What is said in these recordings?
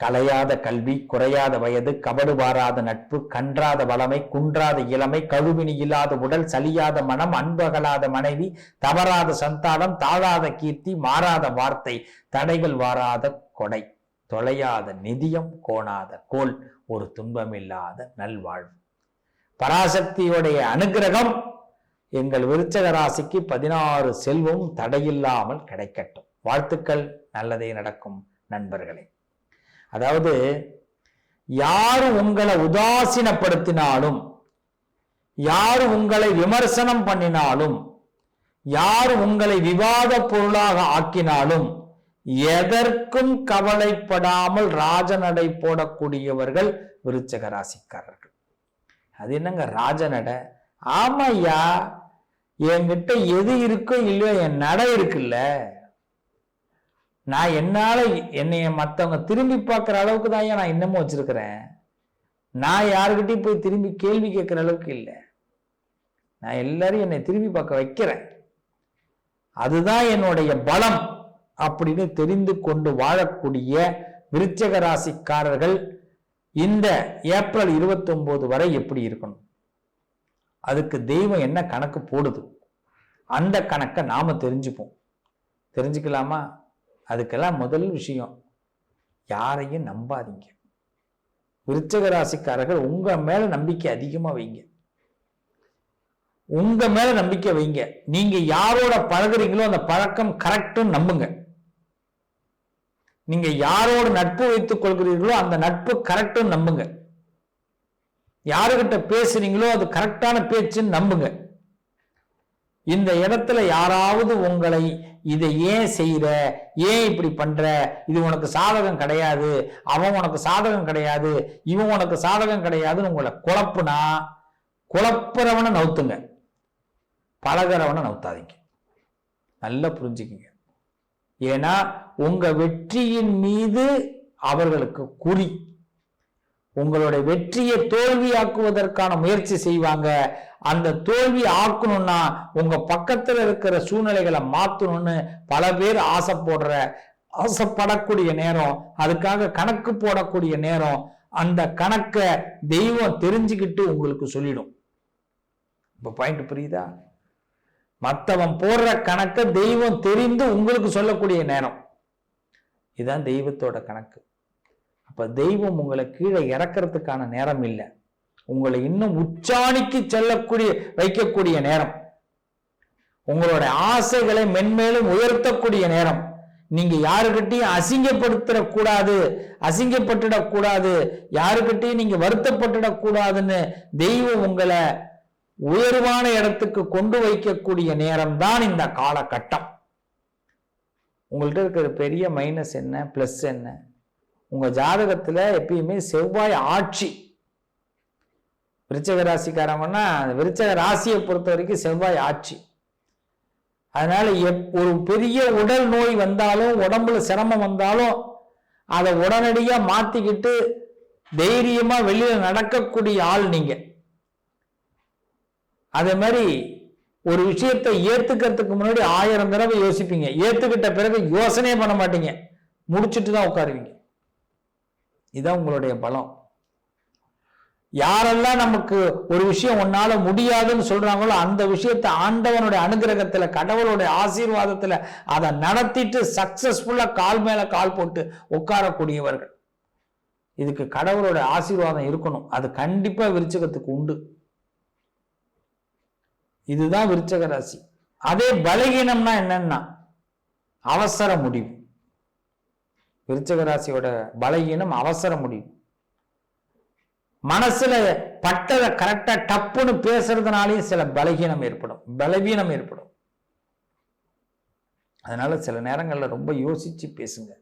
கலையாத கல்வி குறையாத வயது கபடு வாராத நட்பு கன்றாத வளமை குன்றாத இளமை கழுவினி இல்லாத உடல் சலியாத மனம் அன்பகலாத மனைவி தவறாத சந்தானம் தாழாத கீர்த்தி மாறாத வார்த்தை தடைகள் வாராத கொடை தொலையாத நிதியம் கோணாத கோல் ஒரு துன்பமில்லாத நல்வாழ்வு. பராசக்தியுடைய அனுகிரகம் எங்கள் விருச்சக ராசிக்கு பதினாறு செல்வம் தடையில்லாமல் கிடைக்கட்டும். வாழ்த்துக்கள் நல்லதே நடக்கும் நண்பர்களே. அதாவது யார் உங்களை உதாசீனப்படுத்தினாலும் யார் உங்களை விமர்சனம் பண்ணினாலும் யார் உங்களை விவாத பொருளாக ஆக்கினாலும் எதற்கும் கவலைப்படாமல் ராஜநடை போடக்கூடியவர்கள் விருச்சக ராசிக்காரர்கள் அது என்னங்க ராஜநடை? ஆமாய்யா என்கிட்ட எது இருக்கோ இல்லையோ என் நடை இருக்குல்ல. நான் என்னால் என்னைய மத்தவங்க திரும்பி பார்க்குற அளவுக்கு தான் நான் இன்னமும் வச்சிருக்கிறேன். நான் யாருக்கிட்டையும் போய் திரும்பி கேள்வி கேட்குற அளவுக்கு இல்லை. நான் எல்லாரும் என்னை திரும்பி பார்க்க வைக்கிறேன். அதுதான் என்னுடைய பலம் அப்படின்னு தெரிந்து கொண்டு வாழக்கூடிய விருச்சக ராசிக்காரர்கள் இந்த ஏப்ரல் 29 வரை எப்படி இருக்கணும்? அதுக்கு தெய்வம் என்ன கணக்கு போடுது? அந்த கணக்கை நாம தெரிஞ்சுப்போம். தெரிஞ்சுக்கலாமா? அதுக்கெல்லாம் முதல் விஷயம் யாரையும் நம்பாதீங்க. விருச்சக ராசிக்காரர்கள் உங்க மேல நம்பிக்கை அதிகமா வைங்க. உங்க மேல நம்பிக்கை வைங்க. நீங்க யாரோட பழகுறீங்களோ அந்த பழக்கம் கரெக்டும் நம்புங்க. நீங்க யாரோட நட்பு வைத்துக் கொள்கிறீர்களோ அந்த நட்பு கரெக்டும் நம்புங்க. யாருகிட்ட பேசுறீங்களோ அது கரெக்டான பேச்சுன்னு நம்புங்க. இந்த இடத்துல யாராவது உங்களை இதை ஏன் செய்கிற ஏன் இப்படி பண்ற? இது உனக்கு சாதகம் கிடையாது. அவன் உனக்கு சாதகம் கிடையாது. இவன் உனக்கு சாதகம் கிடையாதுன்னு உங்களை குழப்புனா குழப்புறவனை நவுத்துங்க. பழகிறவனை நவுத்தாதீங்க. நல்லா புரிஞ்சுக்கிங்க. ஏன்னா உங்க வெற்றியின் மீது அவர்களுக்கு குறி. உங்களுடைய வெற்றியை தோல்வியாக்குவதற்கான முயற்சி செய்வாங்க. அந்த தோல்வி ஆக்கணும்னா உங்க பக்கத்துல இருக்கிற சூழ்நிலைகளை மாத்தணும்னு பல பேர் ஆசைப்படுற ஆசைப்படக்கூடிய நேரம் அதுக்காக கணக்கு போடக்கூடிய நேரம் அந்த கணக்கை தெய்வம் தெரிஞ்சுக்கிட்டு உங்களுக்கு சொல்லிடும். இப்ப பாயிண்ட் புரியுதா? மத்தவன் போடுற கணக்கை தெய்வம் தெரிந்து உங்களுக்கு சொல்லக்கூடிய நேரம். இதுதான் தெய்வத்தோட கணக்கு. அப்போ தெய்வம் உங்களை கீழே இறக்கிறதுக்கான நேரம் இல்லை. உங்களை இன்னும் உச்சாணிக்கு செல்லக்கூடிய வைக்கக்கூடிய நேரம். உங்களோட ஆசைகளை மென்மேலும் உயர்த்தக்கூடிய நேரம். நீங்க யாருக்கிட்டையும் அசிங்கப்படுத்திடக்கூடாது அசிங்கப்பட்டுடக்கூடாது யாருக்கிட்டையும் நீங்க வருத்தப்பட்டுடக்கூடாதுன்னு தெய்வம் உங்களை உயர்வான இடத்துக்கு கொண்டு வைக்கக்கூடிய நேரம் தான் இந்த காலகட்டம். உங்கள்கிட்ட இருக்கிற பெரிய மைனஸ் என்ன பிளஸ் என்ன? உங்க ஜாதகத்துல எப்பயுமே செவ்வாய் ஆட்சி. விருச்சக ராசிக்காரங்கன்னா விருச்சக ராசியை பொறுத்த வரைக்கும் செவ்வாய் ஆட்சி. அதனால எப் ஒரு பெரிய உடல் நோய் வந்தாலும் உடம்புல சிரமம் வந்தாலும் அதை உடனடியாக மாற்றிக்கிட்டு தைரியமாக வெளியில் நடக்கக்கூடிய ஆள் நீங்கள் அதே மாதிரி ஒரு விஷயத்தை ஏற்றுக்கிறதுக்கு முன்னாடி ஆயிரம் தடவை யோசிப்பீங்க. ஏற்றுக்கிட்ட பிறகு யோசனையே பண்ண மாட்டீங்க. முடிச்சுட்டு தான் உட்காருவீங்க. இதுதான் உங்களுடைய பலம். யாரெல்லாம் நமக்கு ஒரு விஷயம் உன்னால முடியாதுன்னு சொல்றாங்களோ அந்த விஷயத்தை ஆண்டவனுடைய அனுகிரகத்துல கடவுளுடைய ஆசீர்வாதத்துல அதை நடத்திட்டு சக்சஸ்ஃபுல்லா கால் மேல கால் போட்டு உட்காரக்கூடியவர்கள். இதுக்கு கடவுளோட ஆசீர்வாதம் இருக்கணும். அது கண்டிப்பா விருச்சகத்துக்கு உண்டு. இதுதான் விருச்சக ராசி. அதே பலகீனம்னா என்னன்னா அவசர முடிவு. விருச்சக ராசியோட பலகீனம் அவசர முடிவு. மனசுல பட்டதை கரெக்டா டப்புன்னு பேசுறதுனாலயும் சில பலகீனம் ஏற்படும். பலவீனம் ஏற்படும். அதனால சில நேரங்கள்ல ரொம்ப யோசிச்சு பேசுங்க.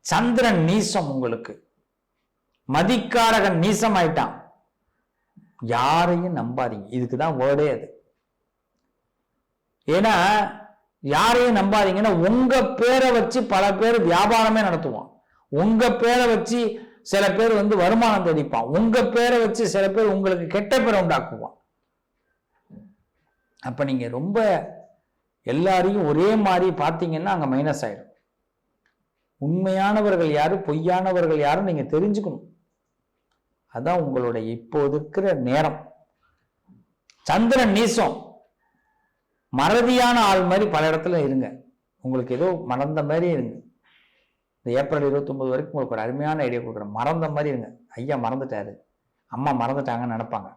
சந்திரன் நீசம் உங்களுக்கு. மதிக்காரகன் நீசம் ஆயிட்டான் யாரையும் நம்பாதீங்க. இதுக்கு தான் வேர்டே அது. ஏன்னா யாரையும் நம்பாதீங்கன்னா உங்க பேரை வச்சு பல பேர் வியாபாரமே நடத்துவான். உங்க பேரை வச்சு சில பேர் வந்து வருமானம் தேடிப்பான். உங்க பேரை வச்சு சில பேர் உங்களுக்கு கெட்ட பேரை உண்டாக்குவான். அப்ப நீங்க ரொம்ப எல்லாரையும் ஒரே மாதிரி பார்த்தீங்கன்னா அங்க மைனஸ் ஆயிடும் உண்மையானவர்கள் யாரு பொய்யானவர்கள் யாரும் நீங்க தெரிஞ்சுக்கணும். அதான் உங்களுடைய இப்போ இருக்கிற நேரம். சந்திரன் நீசம். மறதியான ஆள் மாதிரி பல இடத்துல இருங்க. உங்களுக்கு ஏதோ மறந்த மாதிரி இருங்க. இந்த ஏப்ரல் இருபத்தொம்போது வரைக்கும் உங்களுக்கு ஒரு அருமையான ஐடியா கொடுக்குறேன். மறந்த மாதிரி இருங்க. ஐயா மறந்துட்டாரு. அம்மா மறந்துட்டாங்கன்னு நினைப்பாங்க.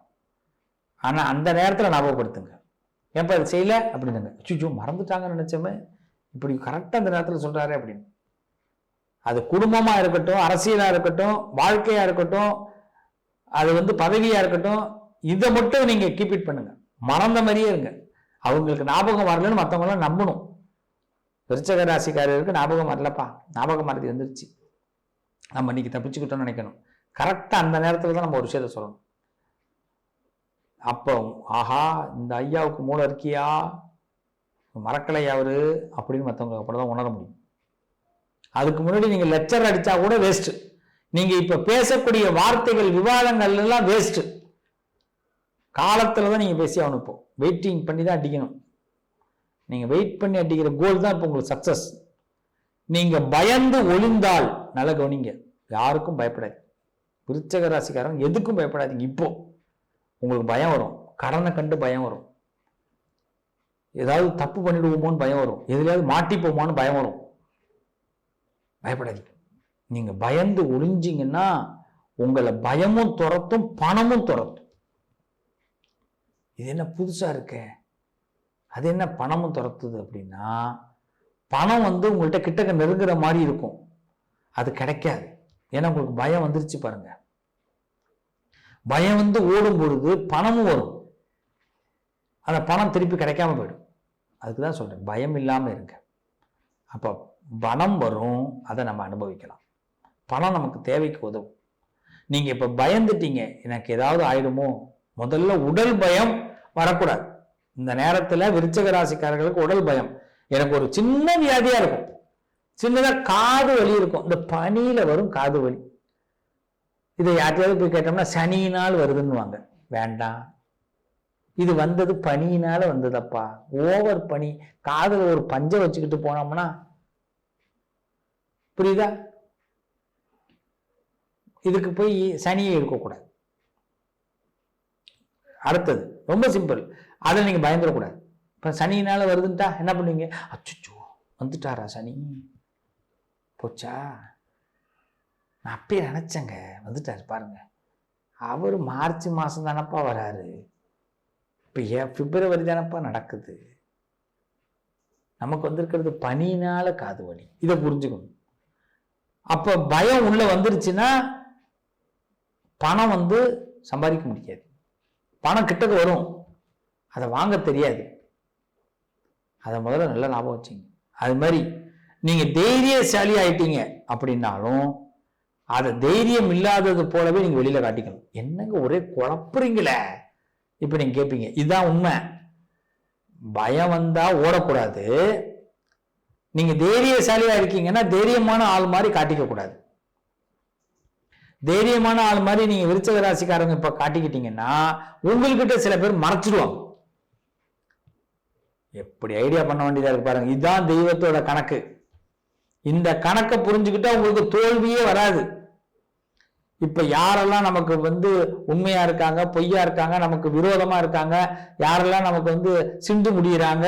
ஆனால் அந்த நேரத்தில் ஞாபகப்படுத்துங்க. ஏன்ப்பா இது செய்யல? அப்படின்னுங்க. சுச்சு மறந்துட்டாங்கன்னு நினச்சோமே. இப்படி கரெக்டாக அந்த நேரத்தில் சொல்கிறாரு அப்படின்னு. அது குடும்பமாக இருக்கட்டும் அரசியலாக இருக்கட்டும் வாழ்க்கையாக இருக்கட்டும் அது வந்து பதவியாக இருக்கட்டும் இதை மட்டும் நீங்கள் கீப் இட் பண்ணுங்கள் மறந்த மாதிரியே இருங்க. அவங்களுக்கு ஞாபகம் வரலன்னு மற்றவங்களாம் நம்பணும். விருச்சக ராசிக்காரருக்கு ஞாபகம் வரலப்பா. ஞாபகம் மறதி வந்துருச்சு நம்ம இன்னைக்கு தப்பிச்சுக்கிட்டோம்னு நினைக்கணும். கரெக்டாக அந்த நேரத்தில் தான் நம்ம ஒரு விஷயத்த சொல்லணும். அப்போ ஆஹா இந்த ஐயாவுக்கு மூளை இருக்கியா? மறக்கலை அவரு? அப்படின்னு மற்றவங்க அப்புறம் தான் உணர முடியும். அதுக்கு முன்னாடி நீங்கள் லெக்சர் அடித்தா கூட வேஸ்ட்டு நீங்கள் இப்போ பேசக்கூடிய வார்த்தைகள் விவாதங்கள் எல்லாம் காலத்தில் தான் நீங்கள் பேசி ஆகணும் இப்போ. வெயிட்டிங் பண்ணி தான் அடிக்கணும். நீங்கள் வெயிட் பண்ணி அடிக்கிற கோல் தான் இப்போ உங்களுக்கு சக்ஸஸ் நீங்கள் பயந்து ஒளிந்தால் நல்ல கவனிங்க யாருக்கும் பயப்படாது விருச்சக ராசிக்காரன் எதுக்கும் பயப்படாதீங்க இப்போ. உங்களுக்கு பயம் வரும். கடனை கண்டு பயம் வரும். ஏதாவது தப்பு பண்ணிடுவோமோன்னு பயம் வரும். எதுலையாவது மாட்டிப்போமான்னு பயம் வரும். பயப்படாதீங்க. நீங்கள் பயந்து ஒளிஞ்சிங்கன்னா உங்களை பயமும் துரத்தும் பணமும் துரத்தும். இது என்ன புதுசாக இருக்க? அது என்ன பணமும் துரத்துது அப்படின்னா பணம் வந்து உங்கள்கிட்ட கிட்டக்க நெருங்குற மாதிரி இருக்கும். அது கிடைக்காது. ஏன்னா உங்களுக்கு பயம் வந்துருச்சு பாருங்க. பயம் வந்து ஓடும் பொழுது பணமும் வரும். அந்த பணம் திருப்பி கிடைக்காம போயிடும். அதுக்கு தான் சொல்கிறேன் பயம் இல்லாமல் இருங்க. அப்போ பணம் வரும் அதை நம்ம அனுபவிக்கலாம். பணம் நமக்கு தேவைக்கு உதவும். நீங்கள் இப்போ பயந்துட்டீங்க. எனக்கு ஏதாவது ஆயிடுமோ? முதல்ல உடல் பயம் வரக்கூடாது. இந்த நேரத்துல விருச்சக ராசிக்காரர்களுக்கு உடல் பயம். எனக்கு ஒரு சின்ன வியாதியா இருக்கும். சின்னதா காது வலி இருக்கும். இந்த பனியில வரும் காது வலி. இதை யார்ட்டையாவது போய் கேட்டோம்னா சனியினால் வருதுன்னுவாங்க. வேண்டாம். இது வந்தது பனியினால வந்ததப்பா. ஓவர் பனி. காதில் ஒரு பஞ்சை வச்சுக்கிட்டு போனோம்னா புரியுதா? இதுக்கு போய் சனியை இருக்கக்கூடாது அடுத்தது ரொம்ப சிம்பிள் அதில் நீங்கள் பயந்துடக்கூடாது. இப்போ சனினால் வருதுன்ட்டா என்ன பண்ணுவீங்க? அச்சுச்சோ வந்துட்டாரா சனி? போச்சா? நான் அப்பயே நினச்சேங்க வந்துட்டாரு பாருங்க. அவர் மார்ச் மாதம் தானப்பா வராரு. இப்போ ஏன் பிப்ரவரி தானப்பா நடக்குது. நமக்கு வந்திருக்கிறது பனியினால காது வலி. இதை புரிஞ்சுக்கணும். அப்போ பயம் உள்ளே வந்துருச்சுன்னா பணம் வந்து சம்பாதிக்க முடியாது. பணம் கிட்டக்கு வரும். அதை வாங்க தெரியாது. அதை முதல்ல நல்ல லாபம் வச்சுங்க. அது மாதிரி நீங்கள் தைரியசாலி ஆயிட்டீங்க அப்படின்னாலும் அதை தைரியம் இல்லாதது போலவே நீங்கள் வெளியில் காட்டிக்கணும். என்னங்க ஒரே குழப்புறீங்களே? இப்போ நீங்கள் கேட்பீங்க இதுதான் உண்மை. பயம் வந்தால் ஓடக்கூடாது. நீங்கள் தைரியசாலியாக இருக்கீங்கன்னா தைரியமான ஆள் மாதிரி காட்டிக்கக்கூடாது. தைரியமான ஆள் மாதிரி நீங்க விருச்சக ராசிக்காரங்க இப்ப காட்டிக்கிட்டீங்கன்னா உங்கள்கிட்ட சில பேர் மறைச்சிடுவாங்க. எப்படி ஐடியா பண்ண வேண்டியதா இருக்கு பாருங்க. இதுதான் தெய்வத்தோட கணக்கு. இந்த கணக்கை புரிஞ்சுக்கிட்டா உங்களுக்கு தோல்வியே வராது. இப்ப யாரெல்லாம் நமக்கு வந்து உண்மையா இருக்காங்க பொய்யா இருக்காங்க நமக்கு விரோதமா இருக்காங்க யாரெல்லாம் நமக்கு வந்து சிந்து முடியறாங்க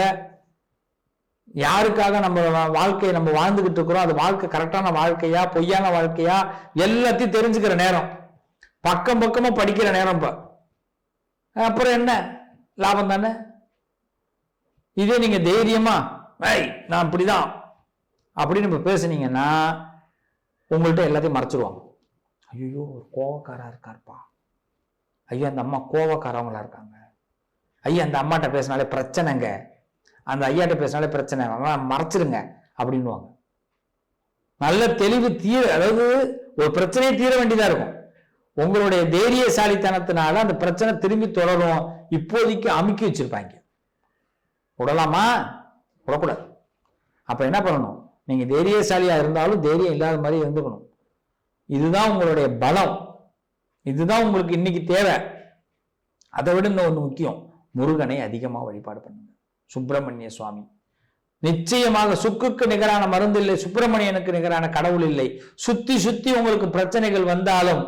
யாருக்காக நம்ம வாழ்க்கையை நம்ம வாழ்ந்துகிட்டு இருக்கிறோம்? அது வாழ்க்கை கரெக்டான வாழ்க்கையா பொய்யான வாழ்க்கையா? எல்லாத்தையும் தெரிஞ்சுக்கிற நேரம். பக்கம் பக்கமா படிக்கிற நேரம் இப்ப. அப்புறம் என்ன? லாபம் தானே? இதே நீங்க தைரியமா ஐய் நான் இப்படிதான் அப்படின்னு இப்ப பேசுனீங்கன்னா உங்கள்கிட்ட எல்லாத்தையும் மறைச்சிடுவாங்க ஐயோ ஒரு கோவக்காரா இருக்காருப்பா. ஐயோ அந்த அம்மா கோவக்காரவங்களா இருக்காங்க. ஐயா அந்த அம்மாட்ட பேசினாலே பிரச்சனைங்க. அந்த ஐயாட்ட பேசினாலே பிரச்சனை. அதெல்லாம் மறைச்சிருங்க அப்படின்னுவாங்க. நல்ல தெளிவு தீர அதாவது ஒரு பிரச்சனையை தீர வேண்டியதா இருக்கும். உங்களுடைய தைரியசாலித்தனத்தினால அந்த பிரச்சனை திரும்பி தொடரும். இப்போதைக்கு அமுக்கி வச்சிருப்பாங்க. விடலாமா? விடக்கூடாது. அப்ப என்ன பண்ணணும்? நீங்க தைரியசாலியா இருந்தாலும் தைரியம் இல்லாத மாதிரி இருந்துக்கணும். இதுதான் உங்களுடைய பலம். இதுதான் உங்களுக்கு இன்னைக்கு தேவை. அதை விட இன்னும் ஒன்று முக்கியம். முருகனை அதிகமாக வழிபாடு பண்ணுங்க. சுப்பிரமணிய சுவாமி. நிச்சயமாக சுக்குக்கு நிகரான மருந்து இல்லை சுப்பிரமணியனுக்கு நிகரான கடவுள் இல்லை. சுத்தி சுத்தி உங்களுக்கு பிரச்சனைகள் வந்தாலும்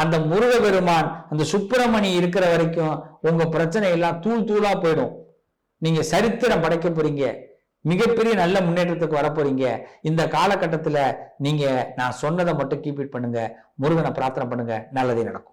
அந்த முருக பெருமான் அந்த சுப்பிரமணி இருக்கிற வரைக்கும் உங்க பிரச்சனை எல்லாம் தூள் தூளா போயிடும். நீங்க சரித்திரம் படைக்க போறீங்க. மிகப்பெரிய நல்ல முன்னேற்றத்துக்கு வரப்போறீங்க இந்த காலகட்டத்துல நீங்க நான் சொன்னதை மட்டும் கீப் இட் பண்ணுங்க. முருகனை பிரார்த்தனை பண்ணுங்க. நல்லதே நடக்கும்.